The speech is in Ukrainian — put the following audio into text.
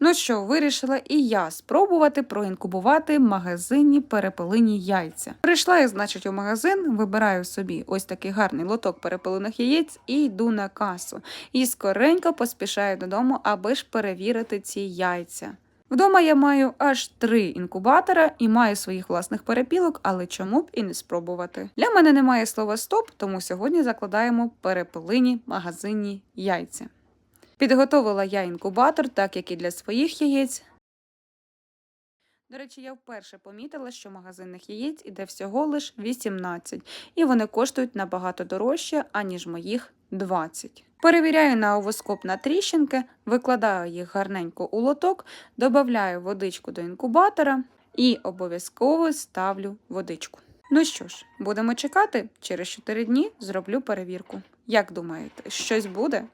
Ну що, вирішила і я спробувати проінкубувати магазинні перепелині яйця. Прийшла я, значить, у магазин, вибираю собі ось такий гарний лоток перепелиних яєць і йду на касу. І скоренько поспішаю додому, аби ж перевірити ці яйця. Вдома я маю аж три інкубатора і маю своїх власних перепілок, але чому б і не спробувати. Для мене немає слова стоп, тому сьогодні закладаємо перепелині магазинні яйця. Підготовила я інкубатор, так як і для своїх яєць. До речі, я вперше помітила, що магазинних яєць іде всього лиш 18, і вони коштують набагато дорожче, аніж моїх 20. Перевіряю на овоскоп на тріщинки, викладаю їх гарненько у лоток, додаю водичку до інкубатора і обов'язково ставлю водичку. Ну що ж, будемо чекати. Через 4 дні зроблю перевірку. Як думаєте, щось буде?